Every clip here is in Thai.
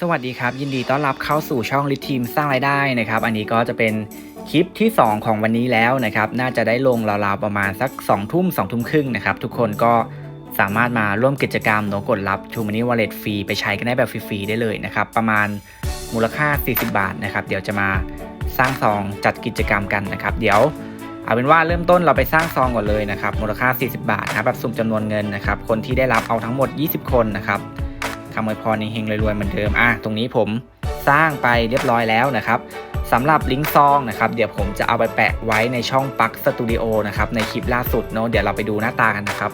สวัสดีครับ ยินดีต้อนรับเข้าสู่ช่องลิททีมสร้างรายได้นะครับ อันนี้ก็จะเป็นคลิปที่ 2 ของวันนี้แล้วนะครับ น่าจะได้ลงราวๆประมาณสัก2ทุ่ม2ทุ่มครึ่งนะครับ ทุกคนก็สามารถมาร่วมกิจกรรมโนกดรับ t ูมันนี่วอลเล็ตฟรีไปใช้กันได้แบบฟรีๆได้เลยนะครับ ประมาณมูลค่า 40 บาทนะครับ เดี๋ยวจะมาสร้างซองจัดกิจกรรมกันนะครับ เดี๋ยวเอาเป็นว่าเริ่มต้นเราไปสร้างซองก่อนเลยนะครับ มูลค่า 40 บาทนะแบบสุ่มจำนวนเงินนะครับ คนที่ได้รับเอาทั้งหมด 20 คนนะครับ คำอวยพรในเฮงรวยๆเหมือนเดิมอะตรงนี้ผมสร้างไปเรียบร้อยแล้วนะครับสำหรับลิงก์ซองนะครับเดี๋ยวผมจะเอาไปแปะไว้ในช่องปักสตูดิโอนะครับในคลิปล่าสุดเนาะเดี๋ยวเราไปดูหน้าตากันนะครับ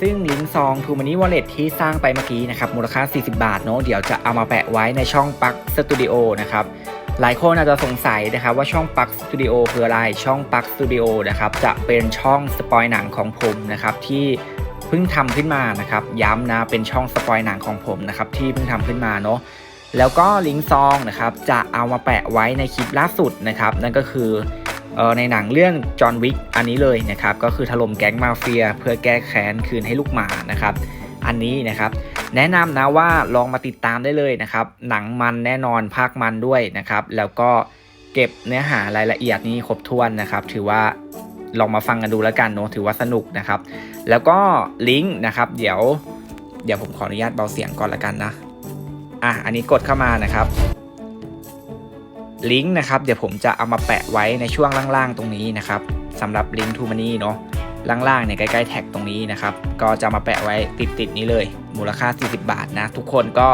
ซึ่งลิงก์ซองทูมันนี่วอลเล็ตที่สร้างไปเมื่อกี้นะครับมูลค่า 40 บาทเนาะเดี๋ยวจะเอามาแปะไว้ในช่องปักสตูดิโอนะครับหลายคนอาจจะสงสัยนะครับว่าช่องปักสตูดิโอคืออะไรช่องปักสตูดิโอนะครับจะเป็นช่องสปอยหนังของผมนะครับที่ เพิ่งทำขึ้นมานะครับ ย้ำนะเป็นช่องสปอยหนังของผมนะครับที่เพิ่งทำขึ้นมาเนาะแล้วก็ลิงก์ซองนะครับจะเอามาแปะไว้ในคลิปล่าสุดนะครับนั่นก็คือในหนังเรื่องจอห์นวิกอันนี้เลยนะครับก็คือถล่มแก๊งมาเฟีย เพื่อแก้แค้นคืนให้ลูกหมานะครับอันนี้นะครับแนะนำนะว่าลองมาติดตามได้เลยนะครับหนังมันแน่นอนภาคมันด้วยนะครับแล้วก็เก็บเนื้อหารายละเอียดนี้ครบถ้วนนะครับ ถือว่า ลองมาฟังกันดูแล้วกันเนาะถือว่าสนุกนะครับ แล้วก็ลิงก์นะครับ เดี๋ยว เดี๋ยวผมขออนุญาตเบาเสียงก่อนละกันนะอะอันนี้กดเข้ามานะครับลิงก์นะครับเดี๋ยวผมจะเอามาแปะไว้ในช่วงล่างๆตรงนี้นะครับสำหรับลิงก์ทูมันนี่เนาะล่างๆเนี่ยใกล้ๆแท็กตรงนี้นะครับ ก็จะมาแปะไว้ติดๆนี้เลย มูลค่า 40 บาทนะ ทุกคนก็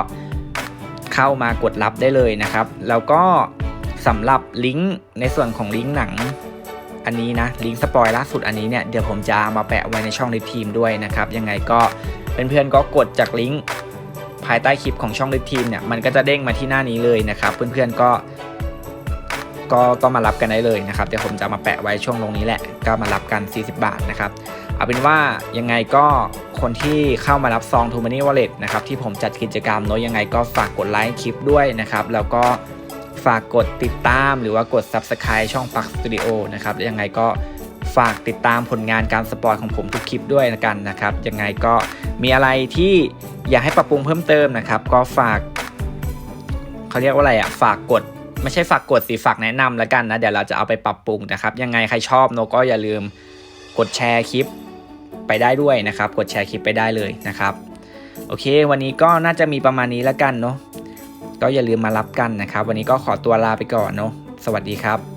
เข้ามากดรับได้เลยนะครับ แล้วก็สำหรับลิงก์ในส่วนของลิงก์หนัง อันนี้นะลิงก์สปอยล่าสุดอันนี้เนี่ยเดี๋ยวผมจะมาแปะไว้ในช่องลิทีมด้วยนะครับยังไงก็เพื่อนๆก็กดจากลิงก์ภายใต้คลิปของช่องลิทีมเนี่ยมันก็จะเด้งมาที่หน้านี้เลยนะครับเพื่อนๆก็ก็ต้องมารับกันได้เลยนะครับเดี๋ยวผมจะมาแปะไว้ช่วงตรงนี้แหละ ก็มารับกัน 40 บาทนะครับเอาเป็นว่ายังไงก็คนที่เข้ามารับซองทูมานี่วอลเล็ตนะครับที่ผมจัดกิจกรรมเนาะยังไงก็ฝากกดไลค์คลิปด้วยนะครับแล้วก็ ฝากกดติดตามหรือว่ากด Subscribe ช่องปักสตูดิโอนะครับยังไงก็ฝากติดตามผลงานการสปอยของผมทุกคลิปด้วยนะกันนะครับ ยังไงก็มีอะไรที่อยากให้ปรับปรุงเพิ่มเติมนะครับ ก็ฝากเขาเรียกว่าอะไรอะฝากกดไม่ใช่ฝากกดสิฝากแนะนำแล้วกันนะเดี๋ยวเราจะเอาไปปรับปรุงนะครับ ยังไงใครชอบโนก็อย่าลืมกดแชร์คลิปไปได้ด้วยนะครับ กดแชร์คลิปไปได้เลยนะครับ โอเค วันนี้ก็น่าจะมีประมาณนี้แล้วกันเนาะ ก็อย่าลืมมารับกันนะครับ วันนี้ก็ขอตัวลาไปก่อนเนาะสวัสดีครับ